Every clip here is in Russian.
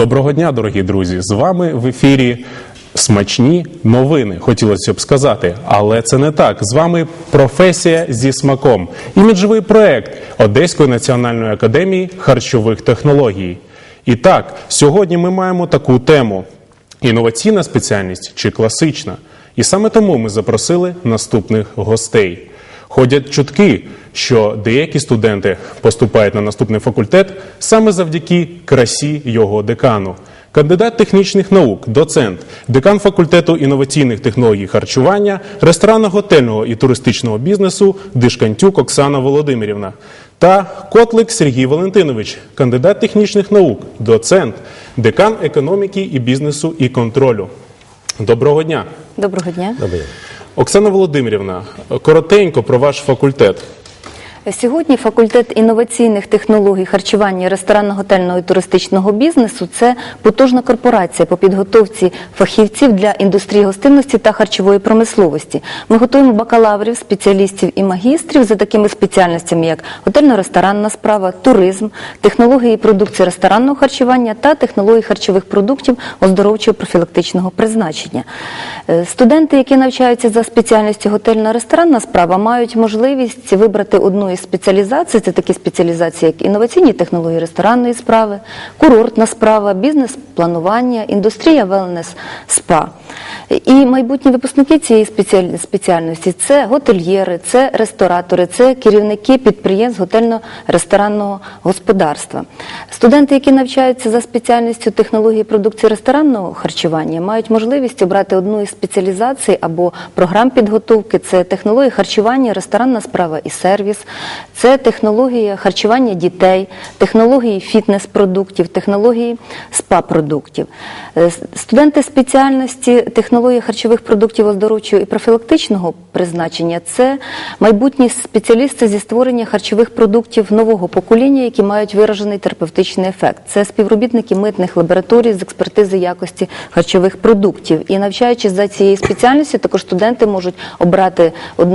Доброго дня, дорогі друзі! З вами в ефірі смачні новини. Хотілося б сказати, але це не так. З вами професія зі смаком. Іміджовий проект Одеської національної академії харчових технологій. І так, сьогодні ми маємо таку тему: інноваційна спеціальність чи класична. І саме тому ми запросили наступних гостей. Ходять чутки, що деякі студенти поступають на наступний факультет саме завдяки красі його декану. Кандидат технічних наук, доцент, декан факультету інноваційних технологій харчування, ресторанно-готельного і туристичного бізнесу Дишкантюк Оксана Володимирівна та Котлик Сергій Валентинович, кандидат технічних наук, доцент, декан економіки і бізнесу і контролю. Доброго дня! Доброго дня. Оксана Володимирівна, коротенько про ваш факультет. Сьогодні факультет інноваційних технологій харчування ресторанно-готельного і туристичного бізнесу це потужна корпорація по підготовці фахівців для індустрії гостинності та харчової промисловості. Ми готуємо бакалаврів, спеціалістів і магістрів за такими спеціальностями, як готельно-ресторанна справа, туризм, технології продукції ресторанного харчування та технології харчових продуктів оздоровчого профілактичного призначення. Е, Студенти, які навчаються за спеціальністю готельно-ресторанна справа, мають можливість вибрати одну із спеціалізацій. Це такі спеціалізації, як інноваційні технології ресторанної справи, курортна справа, бізнес-планування, індустрія велнес спа. І майбутні випускники цієї спеціальності це готельєри, це ресторатори, це керівники підприємств готельно-ресторанного господарства. Студенти, які навчаються за спеціальністю технології продукції ресторанного харчування, мають можливість обрати одну із спеціалізацій або програм підготовки. Це технології харчування, ресторанна справа і сервіс, це технологія харчування дітей, технології фітнес-продуктів, технології спа-продуктів. Е, Студенти спеціальності технології харчових продуктів оздоровчого і профілактичного призначення це майбутні спеціалісти зі створення харчових продуктів нового покоління, які мають виражений терапевтичний ефект. Це співробітники митних лабораторій з експертизи якості харчових продуктів. І навчаючись за цією спеціальністю, також студенти можуть обрати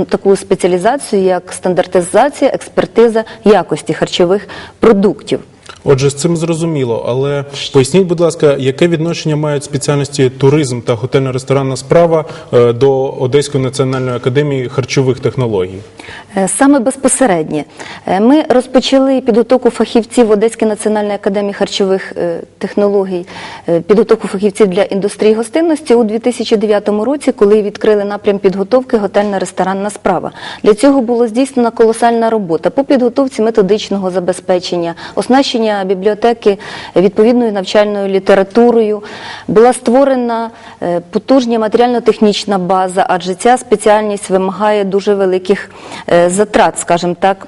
таку спеціалізацію, як стандартизація, експертиза якості харчових продуктів. Отже, з цим зрозуміло, але поясніть, будь ласка, яке відношення мають спеціальності туризм та готельно-ресторанна справа е, до Одеської національної академії харчових технологій? Е, Саме безпосереднє. Е, Ми розпочали підготовку фахівців в Одеській національній академії харчових технологій, підготовку фахівців для індустрії гостинності у 2009 році, коли відкрили напрям підготовки готельна ресторанна справа. Для цього було здійснена колосальна робота по підготовці методичного забезпечення, оснащення бібліотеки відповідною навчальною літературою. Була створена е, потужня матеріально-технічна база, адже ця спеціальність вимагає дуже великих е, затрат, скажімо так.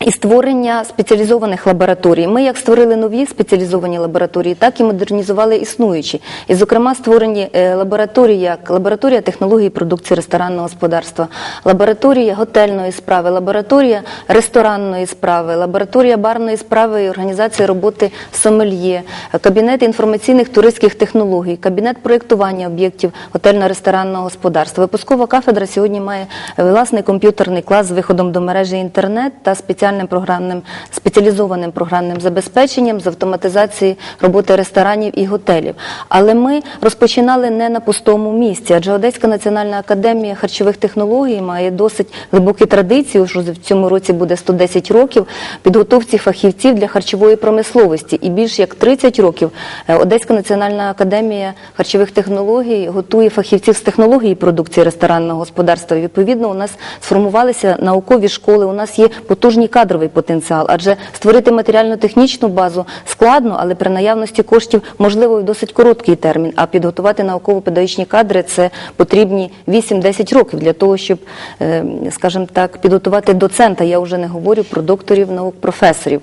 І створення спеціалізованих лабораторій. Ми як створили нові спеціалізовані лабораторії, так і модернізували існуючі. І, зокрема, створені е, лабораторії, як лабораторія технології продукції ресторанного господарства, лабораторія готельної справи, лабораторія ресторанної справи, лабораторія барної справи і організації роботи сомельє, кабінет інформаційних туристських технологій, кабінет проєктування об'єктів готельно-ресторанного господарства. Випускова кафедра сьогодні має власний комп'ютерний клас з виходом до мережі інтернет та спеціальним програмним спеціалізованим програмним забезпеченням з автоматизації роботи ресторанів і готелів. Але ми розпочинали не на пустому місці, адже Одеська національна академія харчових технологій має досить глибокі традиції. Що в цьому році буде 110 років підготовці фахівців для харчової промисловості. І більш як 30 років е, Одеська національна академія харчових технологій готує фахівців з технології продукції ресторанного господарства. Відповідно, у нас сформувалися наукові школи. У нас є потужний кадровий потенціал, адже створити матеріально-технічну базу складно, але при наявності коштів можливо і досить короткий термін. А підготувати науково-педагогічні кадри це потрібні 8-10 років для того, щоб, е, скажімо так, підготувати доцента. Я вже не говорю про докторів наук, професорів.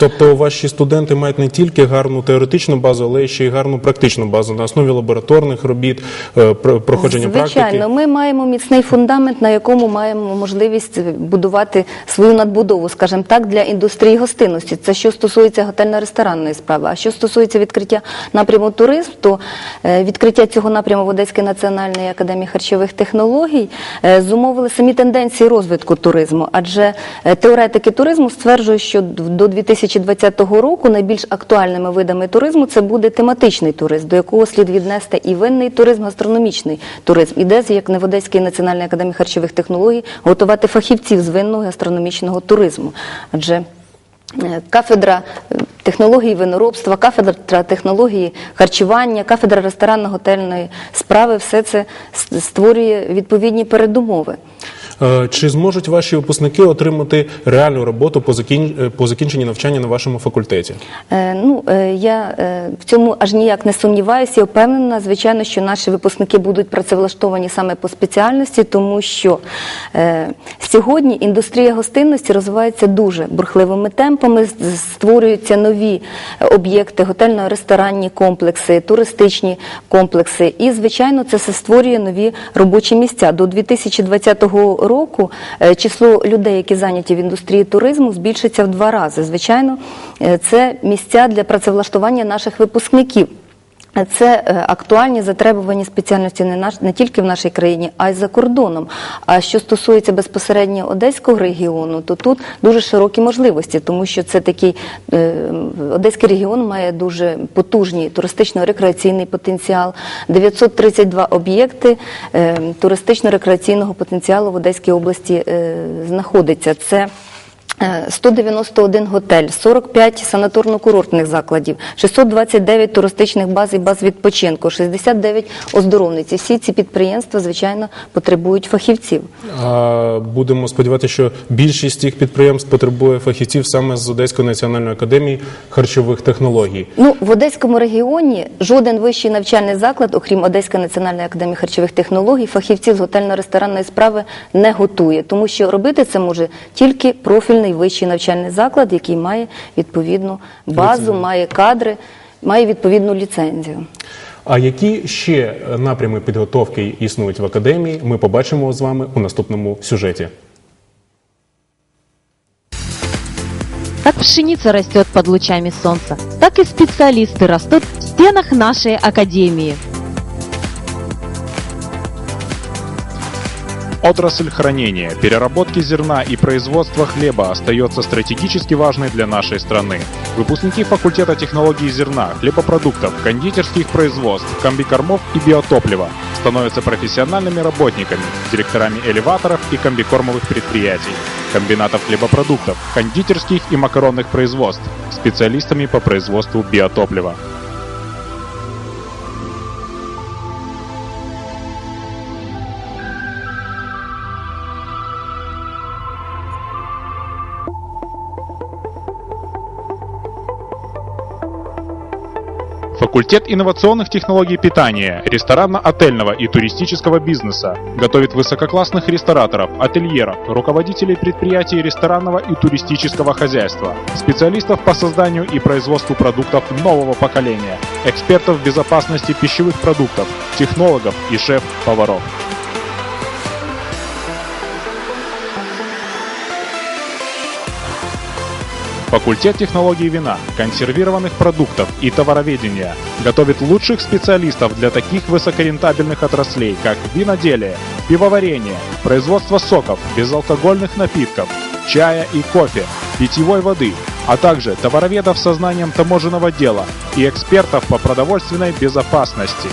Тобто ваші студенти мають не тільки гарну теоретичну базу, але ще й гарну практичну базу на основі лабораторних робіт, е, про- проходження Звичайно, практики. ми маємо міцний фундамент, на якому маємо можливість будувати свою надбудову, скажімо так, для індустрії гостинності. Це що стосується готельно-ресторанної справи. А що стосується відкриття напряму туризм, то е, відкриття цього напряму в Одеській національній академії харчових технологій е, зумовили самі тенденції розвитку туризму. Адже теоретики туризму стверджують, що до 2000 2020 року найбільш актуальними видами туризму це буде тематичний туризм, до якого слід віднести і винний туризм, гастрономічний туризм. Іде, як не в Одеській національній академії харчових технологій, готувати фахівців з винного гастрономічного туризму. Адже Е, Кафедра е, технології виноробства, кафедра технології харчування, кафедра ресторанно-готельної справи все це створює відповідні передумови. Е, Чи зможуть ваші випускники отримати реальну роботу по, закін... е, закінченні навчання на вашому факультеті? Е, Ну, я в цьому аж ніяк не сумніваюся і впевнена, звичайно, що наші випускники будуть працевлаштовані саме по спеціальності, тому що сьогодні індустрія гостинності розвивається дуже бурхливими темпами, створюються нові об'єкти, готельно-ресторанні комплекси, туристичні комплекси. І, звичайно, це все створює нові робочі місця. До 2020 року е, число людей, які зайняті в індустрії туризму, збільшиться в два рази. Звичайно, е, це місця для працевлаштування наших випускників. Це е, актуальні затребувані спеціальності не наш не тільки в нашій країні, а й за кордоном. А що стосується безпосередньо одеського регіону, то тут дуже широкі можливості, тому що це такий е, одеський регіон має дуже потужний туристично-рекреаційний потенціал. 932 об'єкти е, туристично-рекреаційного потенціалу в Одеській області знаходиться. Це 191 готель, 45 санаторно-курортних закладів, 629 туристичних баз і баз відпочинку, 69 оздоровниць. І всі ці підприємства, звичайно, потребують фахівців. А будемо сподіватися, що більшість цих підприємств потребує фахівців саме з Одеської національної академії харчових технологій. Ну, в Одеському регіоні жоден вищий навчальний заклад, окрім Одеської національної академії харчових технологій, фахівців з готельно-ресторанної справи не готує, тому що робити це може тільки профільний вищий навчальний заклад, який має відповідну базу, має кадри, має відповідну ліцензію. А які ще напрями підготовки існують в академії? Ми побачимо з вами у наступному сюжеті. Как пшеница растет под лучами солнца, так и специалисты растут в стенах нашей академии. Отрасль хранения, переработки зерна и производства хлеба остается стратегически важной для нашей страны. Выпускники факультета технологии зерна, хлебопродуктов, кондитерских производств, комбикормов и биотоплива становятся профессиональными работниками, директорами элеваторов и комбикормовых предприятий, комбинатов хлебопродуктов, кондитерских и макаронных производств, специалистами по производству биотоплива. Факультет инновационных технологий питания, ресторанно-отельного и туристического бизнеса готовит высококлассных рестораторов, ательеров, руководителей предприятий ресторанного и туристического хозяйства, специалистов по созданию и производству продуктов нового поколения, экспертов безопасности пищевых продуктов, технологов и шеф-поваров. Факультет технологий вина, консервированных продуктов и товароведения готовит лучших специалистов для таких высокорентабельных отраслей, как виноделие, пивоварение, производство соков, безалкогольных напитков, чая и кофе, питьевой воды, а также товароведов со знанием таможенного дела и экспертов по продовольственной безопасности.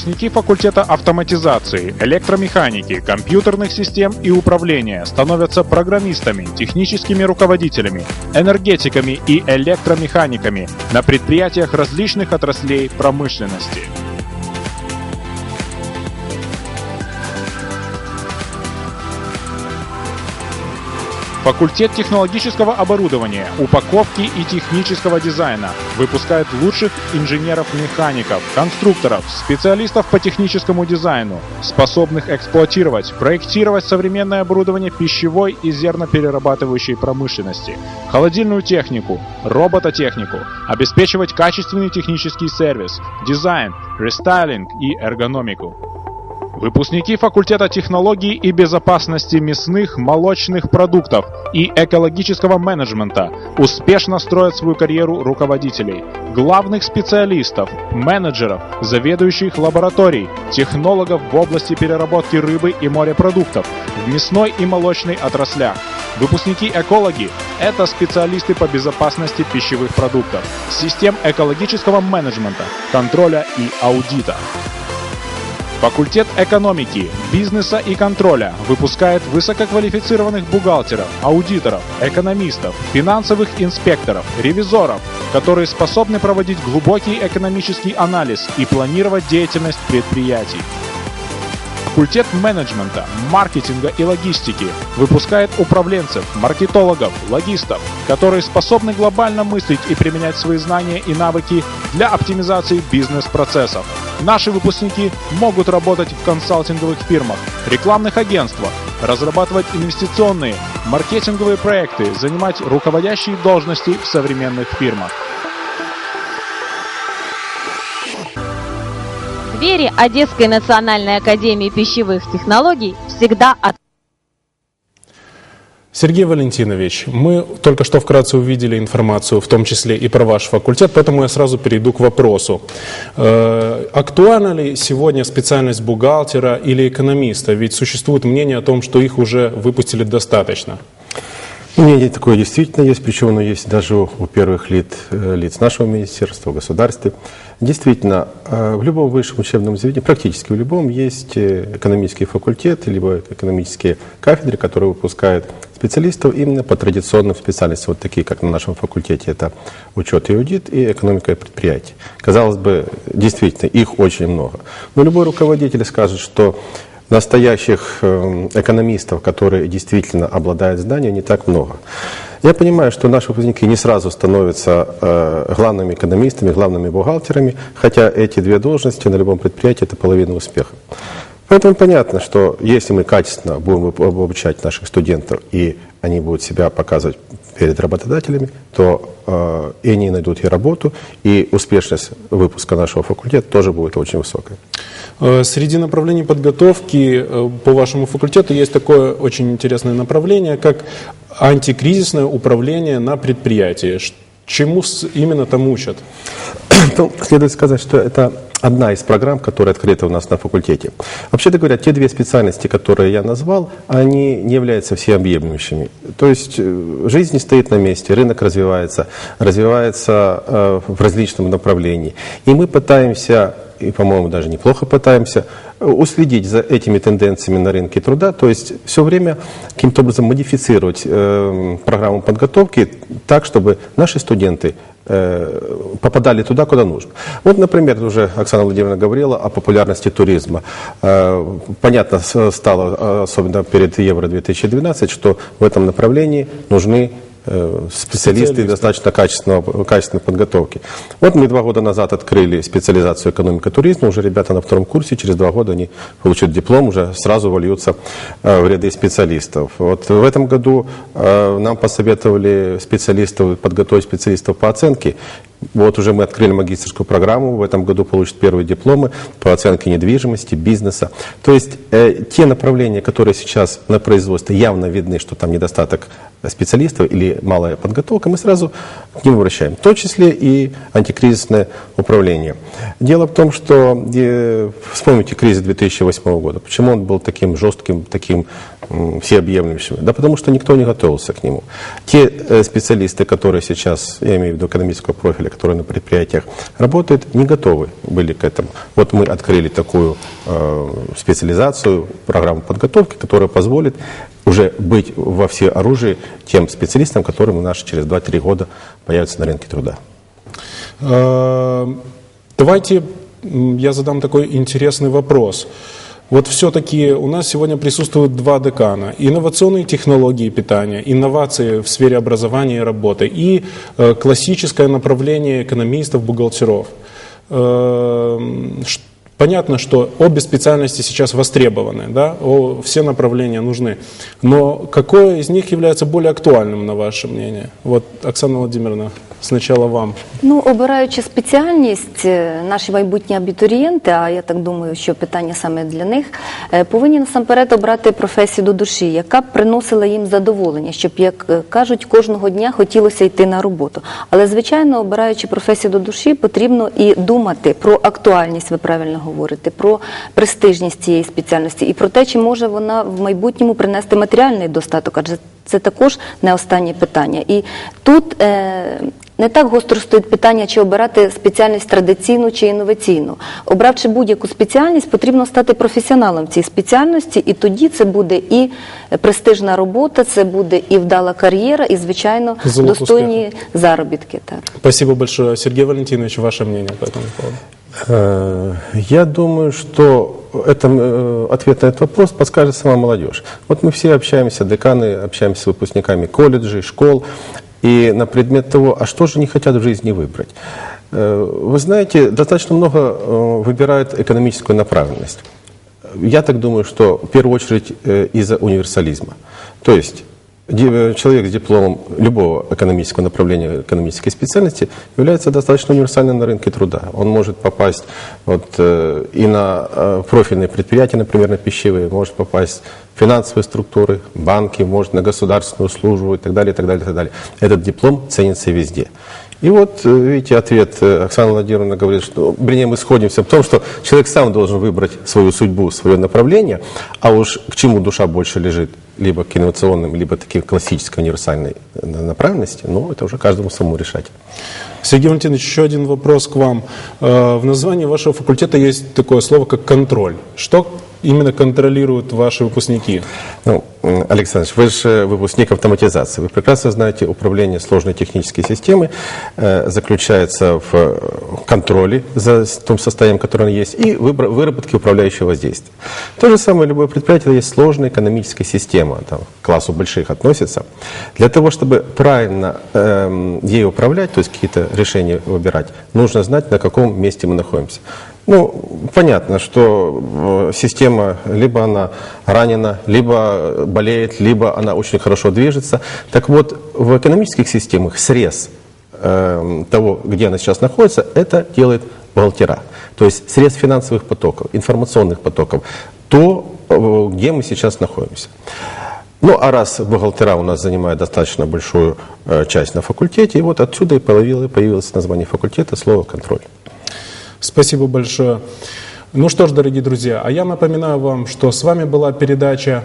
Выпускники факультета автоматизации, электромеханики, компьютерных систем и управления становятся программистами, техническими руководителями, энергетиками и электромеханиками на предприятиях различных отраслей промышленности. Факультет технологического оборудования, упаковки и технического дизайна. Выпускает лучших инженеров-механиков, конструкторов, специалистов по техническому дизайну, способных эксплуатировать, проектировать современное оборудование пищевой и зерноперерабатывающей промышленности, холодильную технику, робототехнику, обеспечивать качественный технический сервис, дизайн, рестайлинг и эргономику. Выпускники факультета технологий и безопасности мясных, молочных продуктов и экологического менеджмента успешно строят свою карьеру руководителей, главных специалистов, менеджеров, заведующих лабораторий, технологов в области переработки рыбы и морепродуктов, в мясной и молочной отраслях. Выпускники-экологи – это специалисты по безопасности пищевых продуктов, систем экологического менеджмента, контроля и аудита. Факультет экономики, бизнеса и контроля выпускает высококвалифицированных бухгалтеров, аудиторов, экономистов, финансовых инспекторов, ревизоров, которые способны проводить глубокий экономический анализ и планировать деятельность предприятий. Факультет менеджмента, маркетинга и логистики выпускает управленцев, маркетологов, логистов, которые способны глобально мыслить и применять свои знания и навыки для оптимизации бизнес-процессов. Наши выпускники могут работать в консалтинговых фирмах, рекламных агентствах, разрабатывать инвестиционные, маркетинговые проекты, занимать руководящие должности в современных фирмах. Двери Одесской национальной академии пищевых технологий всегда открыты. Сергей Валентинович, мы только что вкратце увидели информацию, в том числе и про ваш факультет, поэтому я сразу перейду к вопросу. Э, актуальна ли сегодня специальность бухгалтера или экономиста? Ведь существует мнение о том, что их уже выпустили достаточно. Мнение такое действительно есть, причем оно есть даже у, первых лиц, э, лиц нашего министерства, государства. Действительно, э, в любом высшем учебном заведении, практически в любом, есть э, экономический факультет, либо экономические кафедры, которые выпускают специалистов именно по традиционным специальностям, вот такие, как на нашем факультете, это учет и аудит и экономика предприятий. Казалось бы, действительно, их очень много. Но любой руководитель скажет, что настоящих э, экономистов, которые действительно обладают знанием, не так много. Я понимаю, что наши выпускники не сразу становятся э, главными экономистами, главными бухгалтерами, хотя эти две должности на любом предприятии – это половина успеха. Поэтому понятно, что если мы качественно будем обучать наших студентов, и они будут себя показывать перед работодателями, то э, и они найдут и работу, и успешность выпуска нашего факультета тоже будет очень высокая. Э, Среди направлений подготовки э, по вашему факультету есть такое очень интересное направление, как антикризисное управление на предприятии. Чему именно там учат? Ну, следует сказать, что это одна из программ, которая открыта у нас на факультете. Вообще-то говоря, те две специальности, которые я назвал, они не являются всеобъемлющими. То есть э, жизнь не стоит на месте, рынок развивается, развивается э, в различном направлении. И мы пытаемся, и, по-моему, даже неплохо пытаемся, э, уследить за этими тенденциями на рынке труда, то есть все время каким-то образом модифицировать э, программу подготовки так, чтобы наши студенты э, попадали туда, куда нужно. Вот, например, уже Оксана Владимировна говорила о популярности туризма. Э, Понятно стало, особенно перед Евро-2012, что в этом направлении нужны специалисты Специалисты. достаточно качественного, качественной подготовки. Вот мы два года назад открыли специализацию экономика туризма, уже ребята на втором курсе, через два года они получат диплом, уже сразу вольются э, в ряды специалистов. Вот в этом году э, нам посоветовали специалистов, подготовить специалистов по оценке. Вот уже мы открыли магистрскую программу, в этом году получат первые дипломы по оценке недвижимости, бизнеса. То есть э, те направления, которые сейчас на производстве явно видны, что там недостаток специалистов или малая подготовка, мы сразу к ним обращаем. В том числе и антикризисное управление. Дело в том, что э, вспомните кризис 2008 года. Почему он был таким жестким, таким м, всеобъемлющим? Да потому что никто не готовился к нему. Те э, специалисты, которые сейчас, я имею в виду экономического профиля, которые на предприятиях работают, не готовы были к этому. Вот мы открыли такую э, специализацию, программу подготовки, которая позволит уже быть во всеоружии тем специалистам, которые у нас через 2-3 года появятся на рынке труда. Э, Давайте я задам такой интересный вопрос. Вот все-таки у нас сегодня присутствуют два декана. Инновационные технологии питания, инновации в сфере образования и работы и э, классическое направление экономистов, бухгалтеров. Э, ш- Понятно, что обе специальности сейчас востребованы, да? Все направления нужны. Но какое из них является более актуальным, на ваше мнение? Вот, Оксана Владимировна. Сначала вам. Ну, обираючи спеціальність, е, наші майбутні абітурієнти, а я так думаю, що питання саме для них, е, повинні насамперед обрати професію до душі, яка б приносила їм задоволення, щоб, як е, кажуть, кожного дня хотілося йти на роботу. Але, звичайно, обираючи професію до душі, потрібно і думати про актуальність, ви правильно говорите, про престижність цієї спеціальності і про те, чи може вона в майбутньому принести матеріальний достаток, адже це також не останнє питання. І тут е, не так гостро стоїть питання, чи обирати спеціальність традиційну чи інноваційну. Обравши будь-яку спеціальність, потрібно стати професіоналом в цій спеціальності, і тоді це буде і престижна робота, це буде і вдала кар'єра, і, звичайно, достойні заробітки. Так. Спасибо большое. Сергей Валентинович, ваше мнение по этому поводу? Э, Я думаю, что это, э, ответ на этот вопрос подскажет сама молодежь. Вот мы все общаемся, деканы, общаемся с выпускниками колледжей, школ, и на предмет того, а что же они хотят в жизни выбрать. Э, Вы знаете, достаточно много выбирают экономическую направленность. Я так думаю, что в первую очередь из-за универсализма. То есть человек с дипломом любого экономического направления, экономической специальности является достаточно универсальным на рынке труда. Он может попасть вот, э, и на э, профильные предприятия, например, на пищевые, может попасть в финансовые структуры, банки, может на государственную службу и так далее, и так далее, и так далее. Этот диплом ценится везде. И вот, э, видите, ответ э, Оксана Владимировна говорит, что, вернее, мы сходимся в том, что человек сам должен выбрать свою судьбу, свое направление, а уж к чему душа больше лежит, либо к инновационным, либо такой классической универсальной э, направленности, ну, это уже каждому самому решать. Сергей Валентинович, еще один вопрос к вам. Э, В названии вашего факультета есть такое слово, как контроль. Что именно контролируют ваши выпускники? Ну, Александр, вы же выпускник автоматизации. Вы прекрасно знаете, управление сложной технической системой э, заключается в э, контроле за том состоянием, которое оно есть, и выработке управляющего воздействия. То же самое любое предприятие есть сложная экономическая система, там, к классу больших относится. Для того, чтобы правильно эм, ей управлять, то есть какие-то решения выбирать, нужно знать, на каком месте мы находимся. Ну, понятно, что э, система, либо она ранена, либо болеет, либо она очень хорошо движется. Так вот, в экономических системах срез э, того, где она сейчас находится, это делает бухгалтера. То есть срез финансовых потоков, информационных потоков, то, э, где мы сейчас находимся. Ну, а раз бухгалтера у нас занимают достаточно большую э, часть на факультете, и вот отсюда и появилось, появилось название факультета слово «контроль». Спасибо большое. Ну что ж, дорогие друзья, а я напоминаю вам, что с вами была передача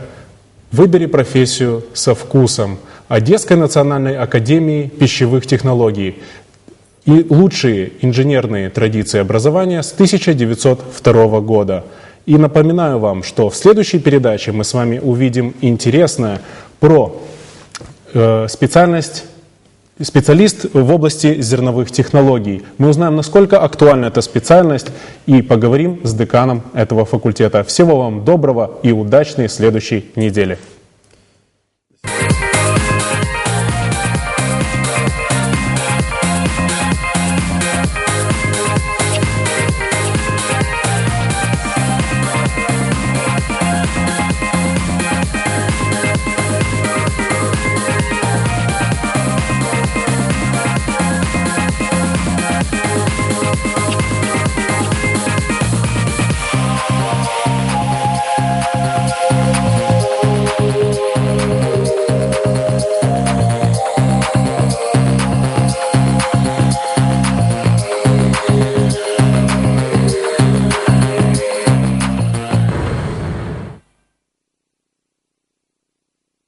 «Выбери профессию со вкусом» Одесской национальной академии пищевых технологий и лучшие инженерные традиции образования с 1902 года. И напоминаю вам, что в следующей передаче мы с вами увидим интересное про э, специальность специалист в области зерновых технологий. Мы узнаем, насколько актуальна эта специальность и поговорим с деканом этого факультета. Всего вам доброго и удачной следующей недели.